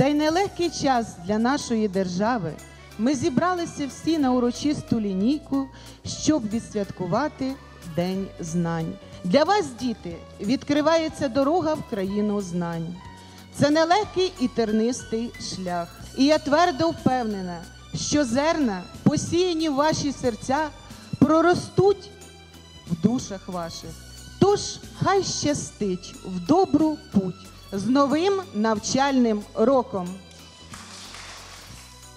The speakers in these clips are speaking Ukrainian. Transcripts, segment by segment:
цей нелегкий час для нашої держави ми зібралися всі на урочисту лінійку, щоб відсвяткувати День знань. Для вас, діти, відкривається дорога в країну знань. Це нелегкий і тернистий шлях. І я твердо впевнена, що зерна, посіяні в ваші серця, проростуть в душах ваших. Тож хай щастить в добру путь з новим навчальним роком.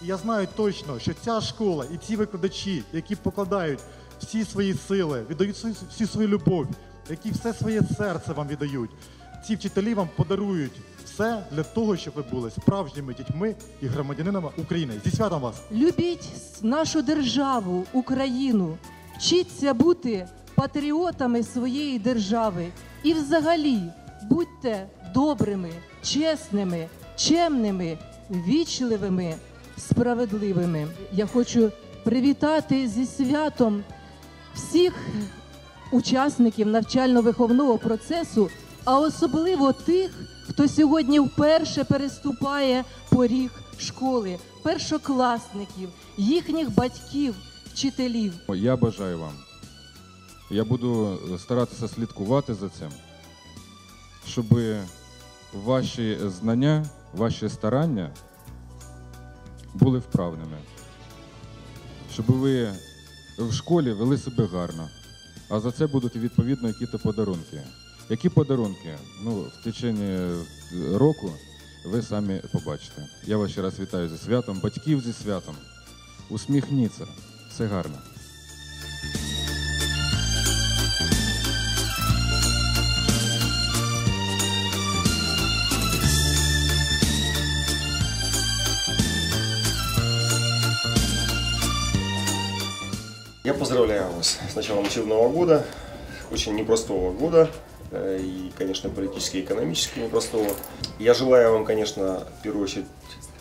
Я знаю точно, що ця школа і ці викладачі, які покладають всі свої сили, віддають всю свою любов, які все своє серце вам віддають, ці вчителі вам подарують все для того, щоб ви були справжніми дітьми і громадянинами України. Зі святом вас! Любіть нашу державу, Україну, вчіться бути патріотами своєї держави і взагалі будьте добрими, чесними, чемними, вічливими, справедливими. Я хочу привітати зі святом всіх учасників навчально-виховного процесу, а особливо тих, хто сьогодні вперше переступає поріг школи, першокласників, їхніх батьків, вчителів. Я бажаю вам. Я буду старатися слідкувати за цим, щоб ваші знання, ваші старання були вправними. Щоб ви в школі вели себе гарно. А за це будуть відповідно якісь подарунки. Які подарунки? Ну, в течение року ви самі побачите. Я вас ще раз вітаю зі святом, батьків зі святом. Усміхніться. Все гарно. Я поздравляю вас с началом учебного года, очень непростого года, э, и, конечно, политически и экономически непростого. Я желаю вам, конечно, в первую очередь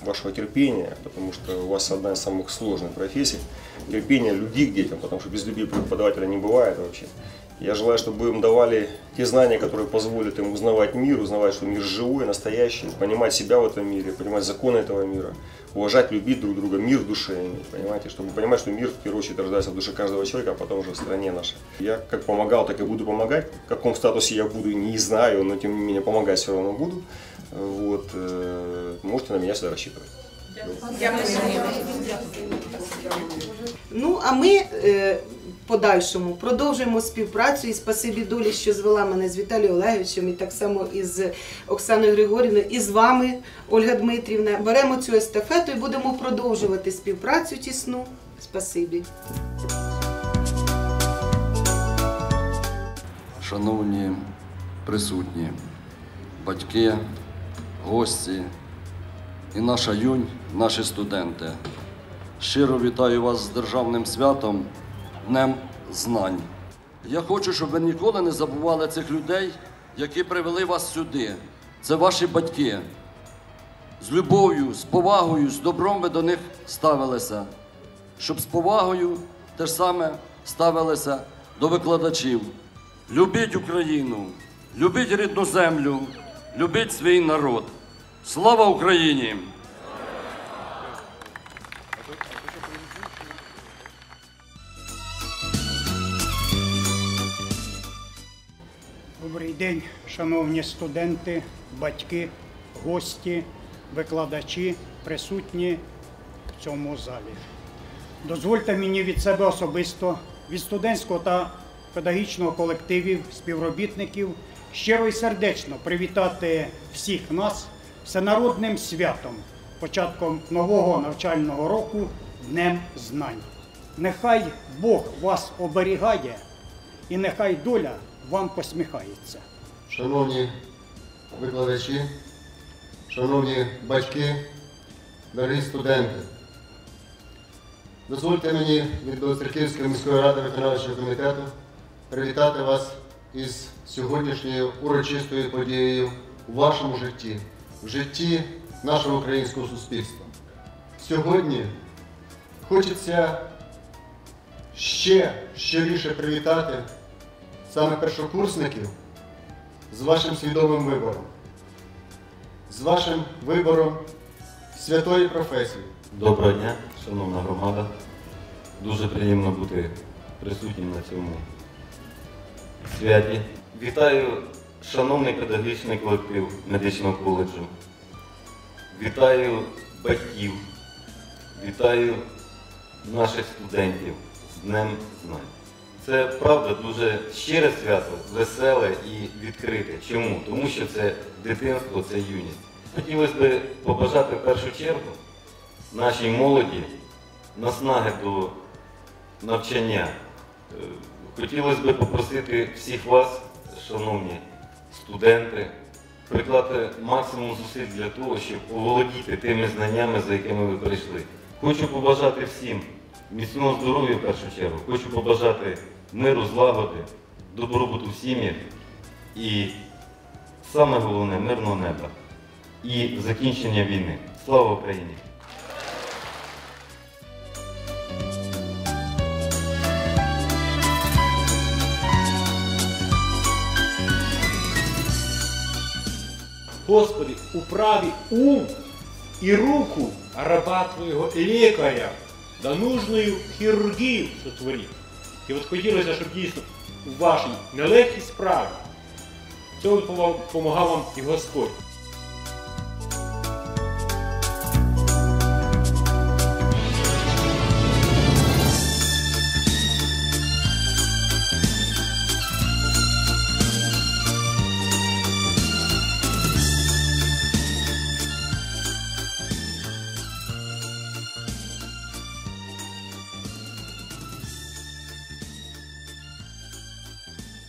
вашего терпения, потому что у вас одна из самых сложных профессий. Терпение любви к детям, потому что без любви преподавателя не бывает вообще. Я желаю, чтобы им давали те знания, которые позволят им узнавать мир, узнавать, что мир живой, настоящий, понимать себя в этом мире, понимать законы этого мира, уважать, любить друг друга, мир в душе иметь, понимаете, чтобы понимать, что мир в первую очередь рождается в душе каждого человека, а потом уже в стране нашей. Я как помогал, так и буду помогать. В каком статусе я буду, не знаю, но тем не менее помогать все равно буду. Вот, э, можете на меня всегда рассчитывать. Ну, а е, в подальшому продовжуємо співпрацю і спасибі долі, що звела мене з Віталієм Олеговичем, і так само із Оксаною Григорівною, і з вами, Ольга Дмитрівна. Беремо цю естафету і будемо продовжувати співпрацю тісну. Спасибі. Шановні присутні, батьки, гості і наша юнь, наші студенти. Щиро вітаю вас з державним святом, Днем Знань. Я хочу, щоб ви ніколи не забували цих людей, які привели вас сюди. Це ваші батьки. З любов'ю, з повагою, з добром ви до них ставилися, щоб з повагою те ж саме ставилися до викладачів. Любіть Україну, любіть рідну землю, любіть свій народ. Слава Україні! Добрий день, шановні студенти, батьки, гості, викладачі, присутні в цьому залі. Дозвольте мені від себе особисто, від студентського та педагогічного колективів, співробітників щиро і сердечно привітати всіх нас всенародним святом, початком нового навчального року Днем Знань. Нехай Бог вас оберігає і нехай доля вам посміхається. Шановні викладачі, шановні батьки, дорогі студенти, дозвольте мені від Білоцерківської міської ради виконавчого комітету привітати вас із сьогоднішньою урочистою подією у вашому житті, в житті нашого українського суспільства. Сьогодні хочеться ще щиріше привітати саме першокурсників з вашим свідомим вибором, з вашим вибором святої професії. Доброго дня, шановна громада. Дуже приємно бути присутнім на цьому святі. Вітаю шановний педагогічний колектив медичного коледжу. Вітаю батьків. Вітаю наших студентів з Днем Знань. Це правда дуже щире свято, веселе і відкрите. Чому? Тому що це дитинство, це юність. Хотілося б побажати в першу чергу нашій молоді наснаги до навчання. Е, Хотілося б попросити всіх вас, шановні студенти, приклати максимум зусиль для того, щоб оволодіти тими знаннями, за якими ви прийшли. Хочу побажати всім міцного здоров'я в першу чергу, хочу побажати миру, злагоди, добробуту в сім'ях і саме головне мирного неба і закінчення війни. Слава Україні! Господи, управи ум и руку раба Твоего лекаря, да нужную хірургію сотворив. І от хотілося, щоб дійсно у вашій нелегкій справі цього допомагав вам і Господь.